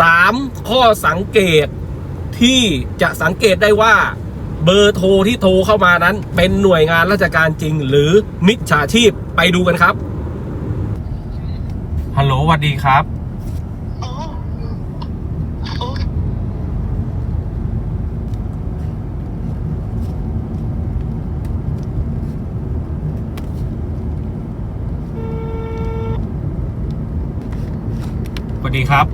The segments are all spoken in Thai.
สามข้อสังเกตที่จะสังเกตได้ว่าเบอร์โทรที่โทรเข้ามานั้น เป็นหน่วยงานราชการจริง หรือมิจฉาชีพไปดูกันครับฮัลโหลสวัสดีครับสวัสดีครับ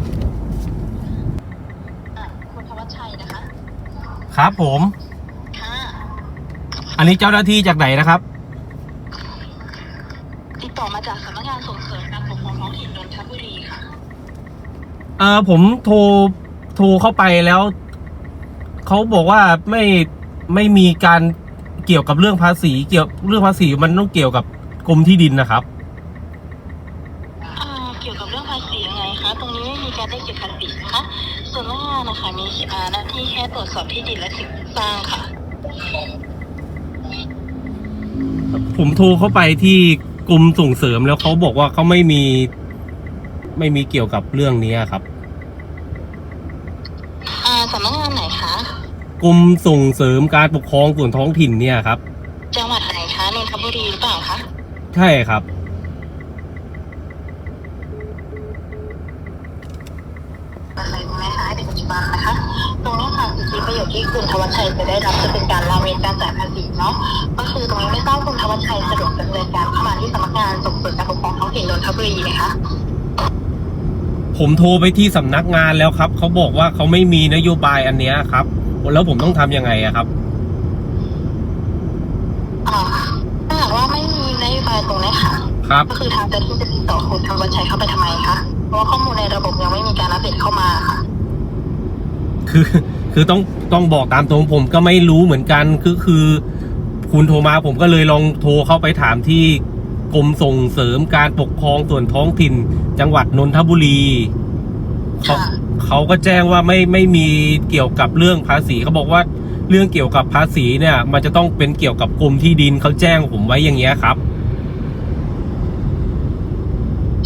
อะคุณธวัชชัยนะคะ ครับผม ค่ะอันนี้เจ้าหน้าที่จากไหนนะครับ ติดต่อมาจากสำนักงานส่งเสริมการปกครองท้องถิ่นนนทบุรีค่ะ เออผมโทรโทรเข้าไปแล้ว เขาบอกว่าไม่ไม่มีการเกี่ยวกับเรื่องภาษี เกี่ยวเรื่องภาษีมันต้องเกี่ยวกับกรมที่ดินนะครับ อ่าเกี่ยวกับเรื่องภาษียังไงคะ ตรงนี้ไม่มีการได้เก็บภาษีนะคะ ส่วนหน้างานนะคะ มีอ่าหน้าที่แค่ตรวจสอบที่ดินและสิ่งปลูกสร้างค่ะ ผมโทรเข้าไปที่กรมส่งเสริมแล้วเขาบอกว่าเขาไม่มี ไม่มีเกี่ยวกับเรื่องนี้ครับอ่าสำนักงานไหนคะกรมส่งเสริมการปกครองส่วนท้องถิ่นเนี่ยครับ จังหวัดไหนคะนนทบุรีหรือเปล่าคะใช่ครับ ทธิประโยชน์ที่คุณธวัชชัยจะได้รับจะเป็นการละเว้นการจ่ายภาษีเนาะก็คือตรงนี้ไม่ทราบคุณธวัชชัยสะดวกดำเนินการเข้ามาที่สำนักงานส่งเสริมการปกครองท้องถิ่นนนทบุรีไหมคะผมโทรไปที่สำนักงานแล้วครับเขาบอกว่าเขาไม่มีนโยบายอันเนี้ยครับ แล้วผมต้องทำยังไงอะครับอ่าถ้าหากว่าไม่มีนโยบายตรงนี้ค่ะครับ ก็คือทางเจ้าหน้าที่จะติดต่อคุณธวัชชัยเข้าไปทำไมคะเพราะว่าข้อมูลในระบบยังไม่มีการอัปเดตเข้ามาค่ะ คือ คือต้องต้องบอกตามตรงผมก็ไม่รู้เหมือนกันคือคือคุณโทรมาผมก็เลยลองโทรเข้าไปถามที่กรมส่งเสริมการปกครองส่วนท้องถิ่น จังหวัดนนทบุรีเขาค่ะเขาก็แจ้งว่าไม่ไม่มีเกี่ยวกับเรื่องภาษีเขาบอกว่าเรื่องเกี่ยวกับภาษีเนี่ย มันจะต้องเป็นเกี่ยวกับกรมที่ดินเขาแจ้งผมไว้อย่างเงี้ยครับ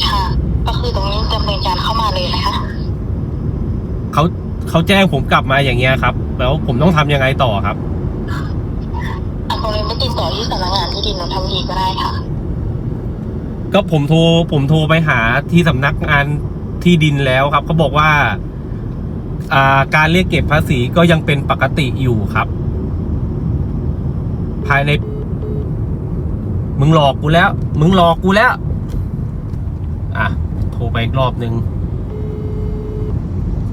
ค่ะก็คือตรงนี้ดำเนินการเข้ามาเลยนะคะเขา เขาแจ้งผมกลับมาอย่างเงี้ยครับ แล้วผมต้องทำยังไงต่อครับอะตรงนี้ไปติดต่อที่สำนักงานที่ดินนนทบุรีก็ได้ค่ะ ก็ผมโทรผมโทรไปหาที่สำนักงานที่ดินแล้วครับเขาบอกว่าอ่าการเรียกเก็บภาษีก็ยังเป็นปกติอยู่ครับ ภายใน มึงหลอกกูแล้ว มึงหลอกกูแล้ว อะ โทรไปอีกรอบหนึ่ง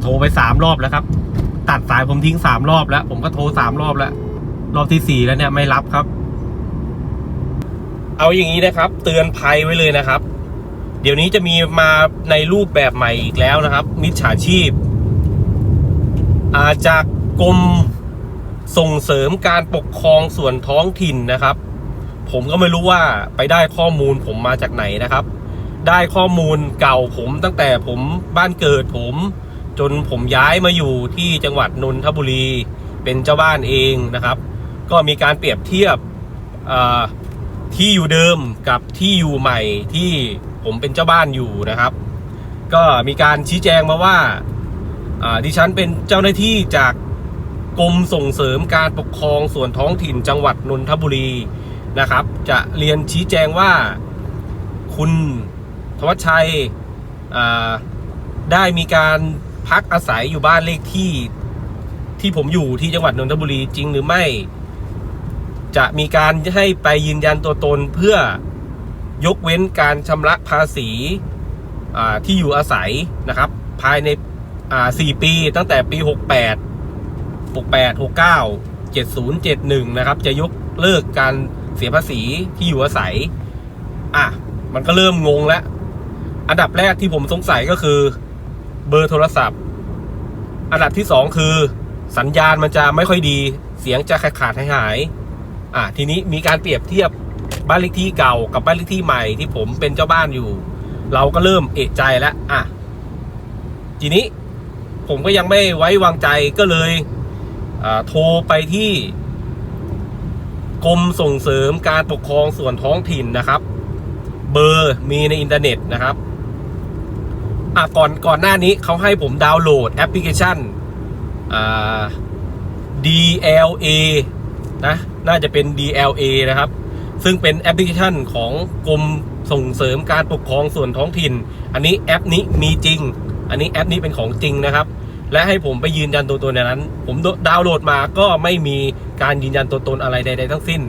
โทรไปสามรอบแล้วครับ ตัดสายผมทิ้งสามรอบแล้ว ผมก็โทรสามรอบแล้ว รอบที่สี่แล้วเนี่ยไม่รับครับ เอาอย่างนี้นะครับ เตือนภัยไว้เลยนะครับ เดี๋ยวนี้จะมีมาในรูปแบบใหม่อีกแล้วนะครับ มิจฉาชีพ อาจากกรมส่งเสริมการปกครองส่วนท้องถิ่นนะครับ ผมก็ไม่รู้ว่าไปได้ข้อมูลผมมาจากไหนนะครับ ได้ข้อมูลเก่าผมตั้งแต่ผมบ้านเกิดผม จนผมย้ายมาอยู่ที่จังหวัดนนทบุรีเป็นเจ้าบ้านเองนะครับ ก็มีการเปรียบเทียบที่อยู่เดิมกับที่อยู่ใหม่ที่ผมเป็นเจ้าบ้านอยู่นะครับ ก็มีการชี้แจงมาว่าดิฉันเป็นเจ้าหน้าที่จากกรมส่งเสริมการปกครองส่วนท้องถิ่นจังหวัดนนทบุรีนะครับ จะเรียนชี้แจงว่าคุณธวัชชัยได้มีการ พักอาศัยอยู่บ้านเลขที่ที่ผมอยู่ที่จังหวัดนนทบุรีจริงหรือไม่ จะมีการให้ไปยืนยันตัวตนเพื่อยกเว้นการชำระภาษีอ่าที่อยู่อาศัยนะครับ ภายในอ่า4ปีตั้งแต่ปี 68 68 69 70 71 นะครับ จะยกเลิกการเสียภาษีที่อยู่อาศัย อะ มันก็เริ่มงงแล้ว อันดับแรกที่ผมสงสัยก็คือ เบอร์โทรศัพท์ อันดับที่สองคือ สัญญาณมันจะไม่ค่อยดี เสียงจะขาดขาดหายหายๆอะทีนี้มีการเปรียบเทียบบ้านเลขที่เก่ากับบ้านเลขที่ใหม่ที่ผมเป็นเจ้าบ้านอยู่ เราก็เริ่มเอะใจแล้วอะทีนี้ผมก็ยังไม่ไว้วางใจก็เลยโทรไปที่กรมส่งเสริมการปกครองส่วนท้องถิ่นนะครับ เบอร์มีในอินเทอร์เน็ตนะครับ อะก่อนก่อนหน้านี้เขาให้ผมดาวน์โหลดแอปพลิเคชันอ่า DLA นะน่าจะเป็น DLA นะครับ ซึ่งเป็นแอปพลิเคชันของกรมส่งเสริมการปกครองส่วนท้องถิ่น อันนี้แอปนี้มีจริง อันนี้แอปนี้เป็นของจริงนะครับ และให้ผมไปยืนยันตัวตนในนั้น ผมดาวน์โหลดมาก็ไม่มีการยืนยันตัวตนอะไรใด ๆ ทั้งสิ้น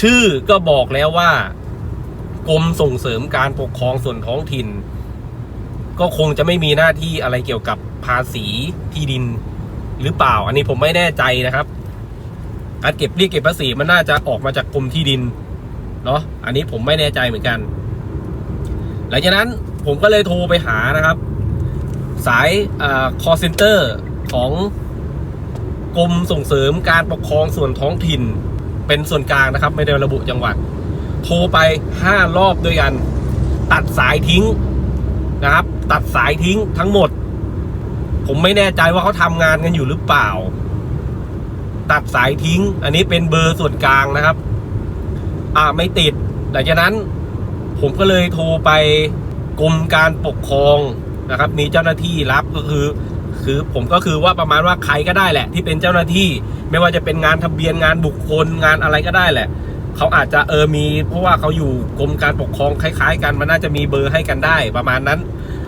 ชื่อก็บอกแล้วว่ากรมส่งเสริมการปกครองส่วนท้องถิ่น ก็คงจะไม่มีหน้าที่อะไรเกี่ยวกับภาษีที่ดินหรือเปล่า อันนี้ผมไม่แน่ใจนะครับการเก็บเรียกเก็บภาษีมันน่าจะออกมาจากกรมที่ดินเนาะอันนี้ผมไม่แน่ใจเหมือนกัน หลังจากนั้นผมก็เลยโทรไปหานะครับ สายคอ่า call center ของกรมส่งเสริมการปกครองส่วนท้องถิ่นเป็นส่วนกลางนะครับ ไม่ได้ระบุจังหวัด โทรไปห้ารอบด้วยกัน ตัดสายทิ้งนะครับ ตัดสายทิ้งทั้งหมด ผมไม่แน่ใจว่าเขาทำงานกันอยู่หรือเปล่า ตัดสายทิ้ง อันนี้เป็นเบอร์ส่วนกลางนะครับ อ่าไม่ติดหลังจากนั้น ผมก็เลยโทรไปกรมการปกครองนะครับ มีเจ้าหน้าที่รับก็คือ คือผมก็คือว่าประมาณว่าใครก็ได้แหละ ที่เป็นเจ้าหน้าที่ ไม่ว่าจะเป็นงานทะเบียนงานบุคคลงานอะไรก็ได้แหละเขาอาจจะเออมี เพราะว่าเขาอยู่กรมการปกครองคล้าย ๆ กันมันน่าจะมีเบอร์ให้กันได้ ประมาณนั้น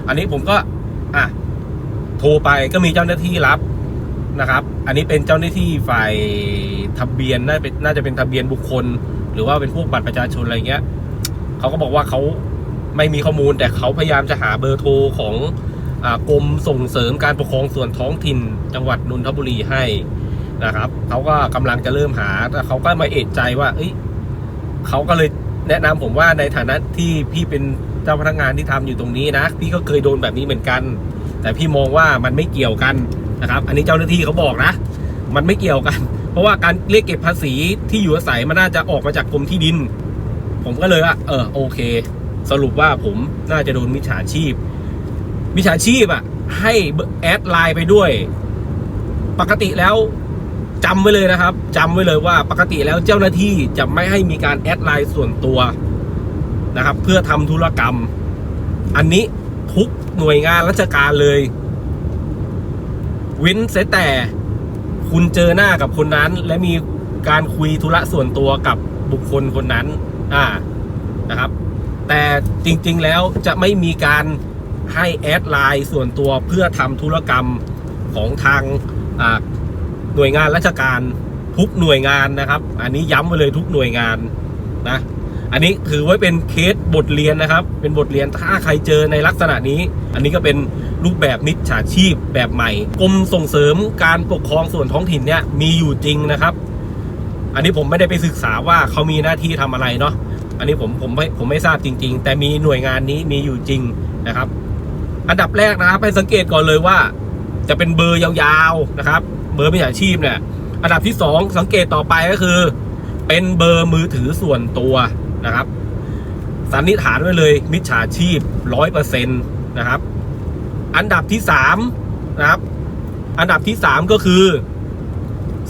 อันนี้ผมก็อะโทรไปก็มีเจ้าหน้าที่รับนะครับ อันนี้เป็นเจ้าหน้าที่ฝ่ายทะเบียนน่าเป็นน่าจะเป็นทะเบียนบุคคล หรือว่าเป็นพวกบัตรประชาชนอะไรเงี้ยเขาก็บอกว่าเขาไม่มีข้อมูลแต่เขาพยายามจะหาเบอร์โทรของอกรมส่งเสริมการปกครองส่วนท้องถิ่น จังหวัดนนทบุรีให้นะครับเขาก็กำลังจะเริ่มหาแต่เขาก็มาเอะใจว่า เอ้ยเขาก็เลยแนะนำผมว่าในฐานะที่พี่เป็น จ้าพนักงานที่ทำอยู่ตรงนี้นะ พี่ก็เคยโดนแบบนี้เหมือนกัน แต่พี่มองว่ามันไม่เกี่ยวกันนะครับ อันนี้เจ้าหน้าที่เขาบอกนะ มันไม่เกี่ยวกัน เพราะว่าการเรียกเก็บภาษีที่อยู่อาศัยมันน่าจะออกมาจากกรมที่ดิน ผมก็เลยว่าเออโอเค สรุปว่าผมน่าจะโดนมิจฉาชีพมิจฉาชีพอะ ให้แอดไลน์ไปด้วย ปกติแล้วจำไว้เลยนะครับจำไว้เลยว่าปกติแล้วเจ้าหน้าที่จะไม่ให้มีการแอดไลน์ส่วนตัว นะครับ เพื่อทำธุรกรรม อันนี้ทุกหน่วยงานราชการเลย เว้นเสียแต่คุณเจอหน้ากับคนนั้น และมีการคุยธุระส่วนตัวกับบุคคลคนนั้น อ่านะครับ แต่จริงๆแล้วจะไม่มีการให้แอดไลน์ส่วนตัวเพื่อทำธุรกรรมของทางหน่วยงานราชการทุกหน่วยงานนะครับ อันนี้ย้ำไว้เลยทุกหน่วยงานนะ อันนี้ถือไว้เป็นเคสบทเรียนนะครับ เป็นบทเรียนถ้าใครเจอในลักษณะนี้ อันนี้ก็เป็นรูปแบบมิจฉาชีพแบบใหม่กรมส่งเสริมการปกครองส่วนท้องถิ่นเนี่ยมีอยู่จริงนะครับ อันนี้ผมไม่ได้ไปศึกษาว่าเขามีหน้าที่ทำอะไรเนาะอันนี้ผมผมไม่ผมไม่ทราบจริง ๆ แต่มีหน่วยงานนี้มีอยู่จริงนะครับ อันดับแรกนะครับให้สังเกตก่อนเลยว่า จะเป็นเบอร์ยาวๆนะครับ เบอร์มิจฉาชีพเนี่ยอันดับที่สองสังเกตต่อไปก็คือ เป็นเบอร์มือถือส่วนตัว นะครับ สันนิษฐานไว้เลย มิจฉาชีพร้อยเปอร์เซ็นต์นะครับ อันดับที่สามนะครับ อันดับที่สามก็คือ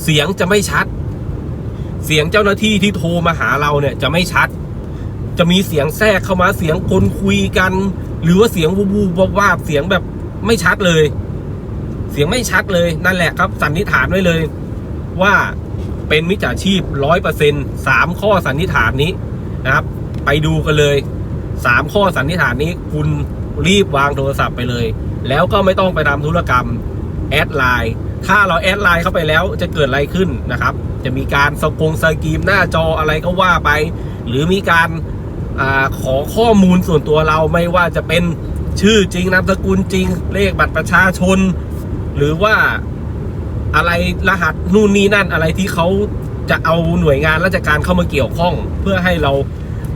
เสียงจะไม่ชัด เสียงเจ้าหน้าที่ที่โทรมาหาเราเนี่ยจะไม่ชัด จะมีเสียงแทรกเข้ามาเสียงคนคุยกัน หรือว่าเสียงวูบวูบวาบเสียงแบบไม่ชัดเลย เสียงไม่ชัดเลยนั่นแหละครับ สันนิษฐานไว้เลย ว่าเป็นมิจฉาชีพร้อยเปอร์เซ็นต์สามข้อสันนิษฐานนี้ นะครับ ไปดูกันเลยสามข้อสันนิษฐานนี้คุณรีบวางโทรศัพท์ไปเลย แล้วก็ไม่ต้องไปทำธุรกรรมแอดไลน์ถ้าเราแอดไลน์เข้าไปแล้วจะเกิดอะไรขึ้นนะครับ จะมีการสกงสกรีมหน้าจออะไรก็ว่าไป หรือมีการอาขอข้อมูลส่วนตัวเราไม่ว่าจะเป็นชื่อจริงนามสกุลจริง เลขบัตรประชาชน หรือว่าอะไรรหัสนู่นนี่นั่นอะไรที่เขา จะเอาหน่วยงานราชการเข้ามาเกี่ยวข้อง เพื่อให้เรา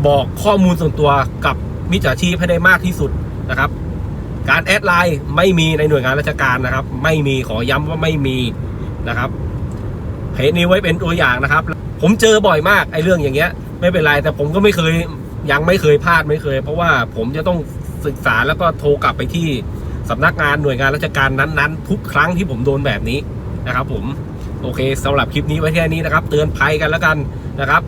บอกข้อมูลส่วนตัวกับมิจฉาชีพให้ได้มากที่สุดนะครับ การแอดไลน์ไม่มีในหน่วยงานราชการนะครับ ไม่มีขอย้ำว่าไม่มีนะครับเพจนี้ไว้เป็นตัวอย่างนะครับ ผมเจอบ่อยมากไอ้เรื่องอย่างเงี้ย ไม่เป็นไรแต่ผมก็ไม่เคยยังไม่เคยพลาดไม่เคย เพราะว่าผมจะต้องศึกษาแล้วก็โทรกลับไปที่สำนักงานหน่วยงานราชการนั้นๆ ทุกครั้งที่ผมโดนแบบนี้นะครับผม โอเคสำหรับคลิปนี้ไว้แค่นี้นะครับ เตือนภัยกันแล้วกันนะครับ